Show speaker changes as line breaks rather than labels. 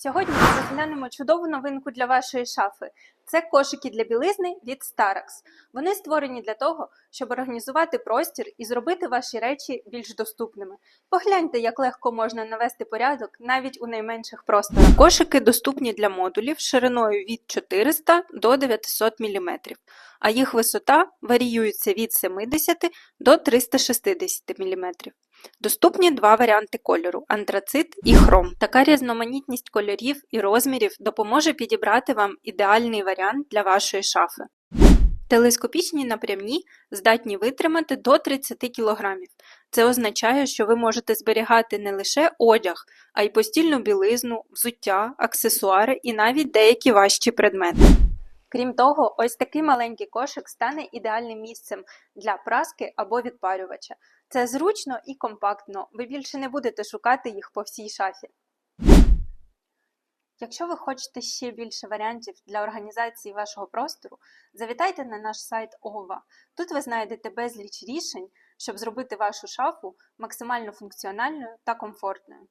Сьогодні ми розглянемо чудову новинку для вашої шафи. Це кошики для білизни від Starax. Вони створені для того, щоб організувати простір і зробити ваші речі більш доступними. Погляньте, як легко можна навести порядок навіть у найменших просторах. Кошики доступні для модулів шириною від 400 до 900 мм, а їх висота варіюється від 70 до 360 мм. Доступні два варіанти кольору антрацит і хром. Така різноманітність кольорів і розмірів допоможе підібрати вам ідеальний варіант для вашої шафи. Телескопічні напрямні здатні витримати до 30 кг. Це означає, що ви можете зберігати не лише одяг, а й постільну білизну, взуття, аксесуари і навіть деякі важчі предмети. Крім того, ось такий маленький кошик стане ідеальним місцем для праски або відпарювача. Це зручно і компактно, ви більше не будете шукати їх по всій шафі. Якщо ви хочете ще більше варіантів для організації вашого простору, завітайте на наш сайт ОВА. Тут ви знайдете безліч рішень, щоб зробити вашу шафу максимально функціональною та комфортною.